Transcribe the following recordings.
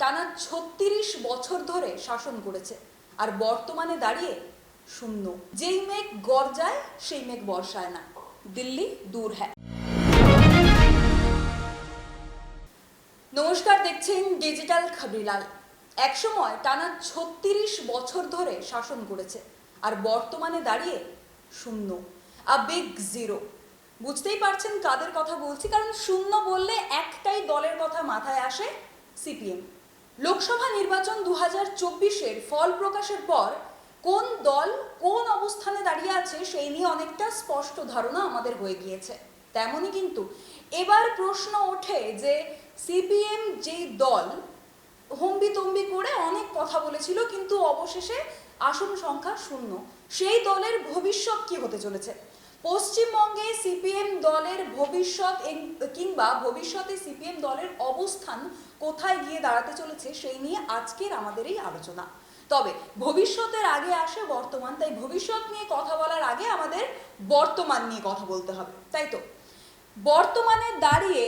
টানা ছত্রিশ বছর ধরে শাসন করেছে। আর বর্তমানে দাঁড়িয়ে শূন্য। যেই মেঘ গর্জায়, সেই মেঘ বর্ষায় না। দিল্লি দূর হ্যায়। নমস্কার, দেখছেন ডিজিটাল খবরিলাল। একসময় টানা ছত্রিশ বছর ধরে শাসন করেছে, আর বর্তমানে দাঁড়িয়ে শূন্য। A big zero. বুঝতেই পারছেন কাদের কথা বলছি, কারণ শূন্য বললে একটাই দলের কথা মাথায় আসে সিপিএম। লোকসভা নির্বাচন দু হাজার চব্বিশের ফল প্রকাশের পর কোন দল কোন অবস্থানে দাঁড়িয়ে আছে সেই নিয়ে অনেকটা স্পষ্ট ধারণা আমাদের হয়ে গিয়েছে। তেমনই কিন্তু এবার প্রশ্ন ওঠে যে সিপিএম যেই দল, হম্বি তম্বি করে অনেক কথা বলেছিল, কিন্তু অবশেষে আসন সংখ্যা শূন্য। সেই দলের ভবিষ্যৎ কি হতে চলেছে? পশ্চিমবঙ্গে সিপিএম দলের ভবিষ্যৎ কিংবা ভবিষ্যতে সিপিএম দলের অবস্থান কোথায় গিয়ে দাঁড়াতে চলেছে সেই নিয়ে আজকের আমাদের এই আলোচনা। তবে ভবিষ্যতের আগে আসে বর্তমান, তাই ভবিষ্যৎ নিয়ে কথা বলার আগে আমাদের বর্তমান নিয়ে কথা বলতে হবে, তাই তো? বর্তমানে দাঁড়িয়ে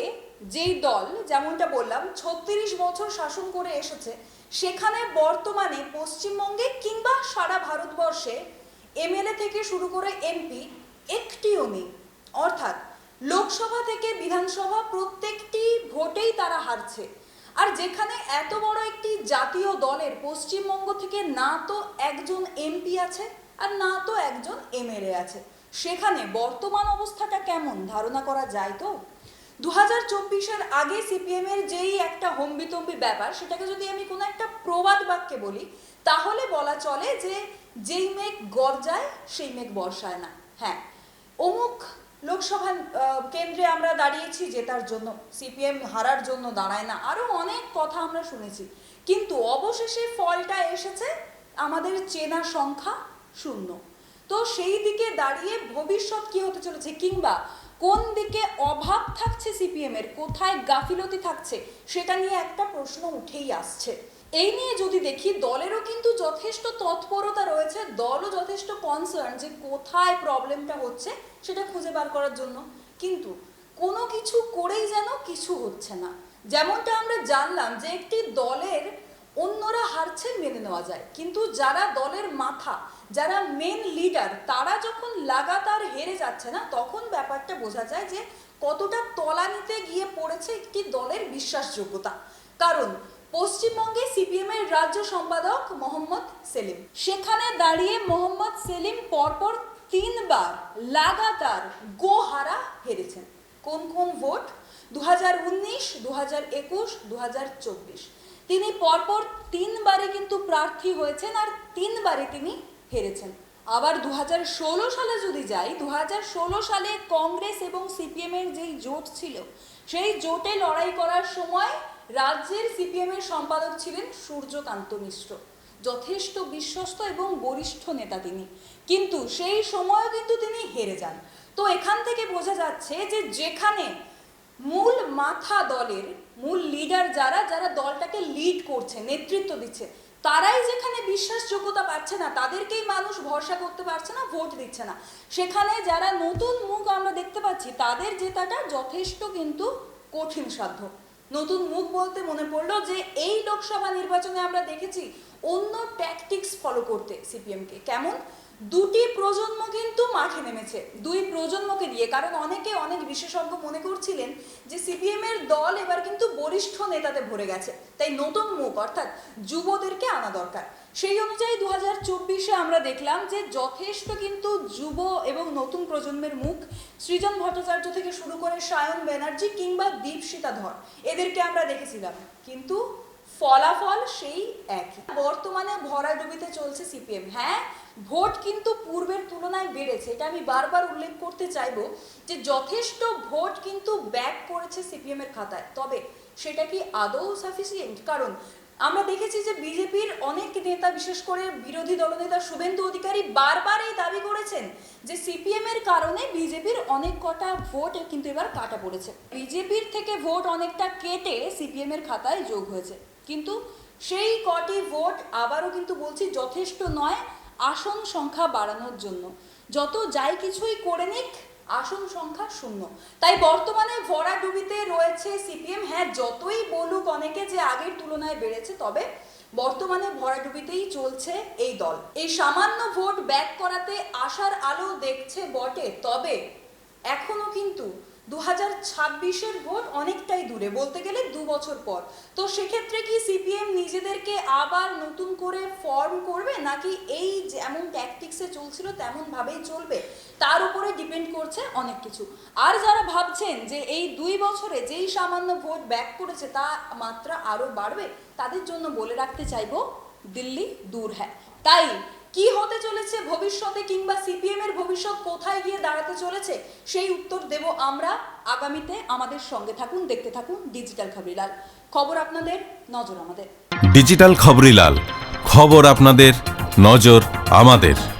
যেই দল, যেমনটা বললাম, ছত্রিশ বছর শাসন করে এসেছে, সেখানে বর্তমানে পশ্চিমবঙ্গে কিংবা সারা ভারতবর্ষে এমএলএ থেকে শুরু করে এমপি একটিও নেই। অর্থাৎ লোকসভা থেকে বিধানসভা প্রত্যেকটি ভোটেই তারা হারছে। আর যেখানে এত বড় একটি জাতীয় দলের পশ্চিমবঙ্গ থেকে না তো একজন এমপি আছে আর না তো একজন এমএলএ আছে। সেখানে বর্তমান অবস্থাটা কেমন? ধারণা করা যায় তো? দু হাজার চব্বিশের আগে সিপিএম এর যেই একটা হম্বিতম্বি ব্যাপার, সেটাকে যদি আমি কোনো একটা প্রবাদ বাক্যে বলি, তাহলে বলা চলে যে যেই মেঘ গরজায়, সেই মেঘ বর্ষায় না। হ্যাঁ অমুক লোকসভা কেন্দ্রে আমরা দাঁড়িয়েছি জেতার জন্য সিপিএম হারার জন্য দাঁড়ায় না। আরও অনেক কথা আমরা শুনেছি। কিন্তু অবশেষে ফলটা এসেছে আমাদের চেনা সংখ্যা শূন্য। তো সেই দিকে দাঁড়িয়ে ভবিষ্যৎ কি হতে চলেছে কিংবা কোন দিকে অভাব থাকছে সিপিএমের কোথায় গাফিলতি থাকছে, সেটা নিয়ে একটা প্রশ্ন উঠেই আসছে। এই নিয়ে যদি দেখি, দলেরও কিন্তু যথেষ্ট তৎপরতা রয়েছে, দলও যথেষ্ট কনসার্ন যে কোথায় প্রবলেমটা হচ্ছে সেটা খুঁজে বার করার জন্য। কিন্তু কোনো কিছু করেই যেন কিছু হচ্ছে না। যেমনটা আমরা জানলাম যে একটি দলের অন্যরা হারছেন মেনে নেওয়া যায়। কিন্তু যারা দলের মাথা, যারা মেন লিডার তারা যখন লাগাতার হেরে যাচ্ছে না, তখন ব্যাপারটা বোঝা যায় যে কতটা তলানিতে গিয়ে পড়েছে একটি দলের বিশ্বাসযোগ্যতা। কারণ পশ্চিমবঙ্গে সিপিএম এর রাজ্য সম্পাদক মোহাম্মদ সেলিম। সেখানে দাঁড়িয়ে মোহাম্মদ সেলিম পরপর তিনবার লাগাতার গোহারা হেরেছেন। কোন কোন ভোট? দু হাজার উনিশ দু হাজার একুশ দু হাজার চব্বিশ। তিনি পরপর তিনবারে কিন্তু প্রার্থী হয়েছেন আর তিনবারে তিনি হেরেছেন। আবার দু হাজার ষোলো সালে যদি যাই দু হাজার ষোলো সালে কংগ্রেস এবং সিপিএম এর যেই জোট ছিল, সেই জোটে লড়াই করার সময় রাজ্যের সিপিএম এর সম্পাদক ছিলেন সূর্যকান্ত মিশ্র। যথেষ্ট বিশ্বস্ত এবং বরিষ্ঠ নেতা তিনি। কিন্তু সেই সময়ও কিন্তু তিনি হেরে যান। তো এখান থেকে বোঝা যাচ্ছে যে যেখানে মূল মাথা দলের মূল লিডার যারা যারা দলটাকে লিড করছে, নেতৃত্ব দিচ্ছে, তারাই যেখানে বিশ্বাসযোগ্যতা পাচ্ছে না, তাদেরকেই মানুষ ভরসা করতে পারছে না, ভোট দিচ্ছে না। সেখানে যারা নতুন মুখ আমরা দেখতে পাচ্ছি, তাদের জেতাটা যথেষ্ট কিন্তু কঠিন সাধ্য। নতুন মুখ বলতে মনে পড়ল যে এই লোকসভা নির্বাচনে আমরা দেখেছি অন্য ট্যাকটিক্স ফলো করতে সিপিএমকে কেমন? দুটি প্রজন্ম কিন্তু মাঠে নেমেছে। দুই প্রজন্মকে দিয়ে কারণ অনেকে অনেক বিশেষজ্ঞ মনে করছিলেন যে সিপিএম এর দল এবার কিন্তু বরিষ্ঠ নেতাতে ভরে গেছে। তাই নতুন মুখ, অর্থাৎ যুবদেরকে আনা দরকার। সেই অনুযায়ী দু হাজার চব্বিশে আমরা দেখলাম যে যথেষ্ট কিন্তু যুব এবং নতুন প্রজন্মের মুখ সৃজন ভট্টাচার্য থেকে শুরু করে সায়ন ব্যানার্জি কিংবা দীপশিতা ধর। এদেরকে আমরা দেখেছিলাম। কিন্তু ফলাফল সেই একই। বর্তমানে ভরা ভরাডুবিতে চলছে সিপিএম। হ্যাঁ ভোট কিন্তু পূর্বের তুলনায় বেড়েছে। এটা আমি বারবার উল্লেখ করতে চাইব যে যথেষ্ট ভোট কিন্তু ব্যাক করেছে সিপিএম এর খাতায়। তবে সেটা কি আদৌ সাফিসিয়েন্ট কারণ আমরা দেখেছি যে বিজেপির অনেক নেতা, বিশেষ করে বিরোধী দলনেতা শুভেন্দু অধিকারী বারবার এই দাবি করেছেন যে সিপিএম এর কারণে বিজেপির অনেক কটা ভোট কিন্তু এবার কাটা পড়েছে। বিজেপির থেকে ভোট অনেকটা কেটে সিপিএম এর খাতায় যোগ হয়েছে। কিন্তু সেই কটি ভোট আবারও কিন্তু বলছি যথেষ্ট নয়, আসন সংখ্যা বাড়ানোর জন্য। যত যাই কিছুই করে নিক আসন সংখ্যা শূন্য। তাই বর্তমানে ভরাডুবিতে রয়েছে সিপিএম। হ্যাঁ যতই বলুক অনেকে যে আগের তুলনায় বেড়েছে, তবে বর্তমানে ভরাডুবিতেই চলছে এই দল। এই সামান্য ভোট ব্যাক করাতে আসার আলো দেখছে বটে, তবে এখনও কিন্তু দু হাজার ছাব্বিশের ভোট অনেকটাই দূরে, বলতে গেলে দু বছর পর। তো সেক্ষেত্রে কি সিপিএম নিজেদেরকে আবার নতুন করে ফর্ম করবে, নাকি এই যেমন ট্যাকটিক্সে চলছিল তেমন ভাবেই চলবে, তার উপরে ডিপেন্ড করছে অনেক কিছু। আর যারা ভাবছেন যে এই দুই বছরে যেই সামান্য ভোট ব্যাক করেছে, তা মাত্রা আরও বাড়বে, তাদের জন্য বলে রাখতে চাইব, দিল্লি দূর হ্যাঁ। তাই কি হতে চলেছে ভবিষ্যতে কিংবা সিপিএম এর ভবিষ্যৎ কোথায় গিয়ে দাঁড়াতে চলেছে? সেই উত্তর দেব আমরা আগামীতে আমাদের সঙ্গে থাকুন, দেখতে থাকুন ডিজিটাল খবরিলাল। খবর আপনাদের, নজর আমাদের। ডিজিটাল খবরিলাল, খবর আপনাদের, নজর আমাদের।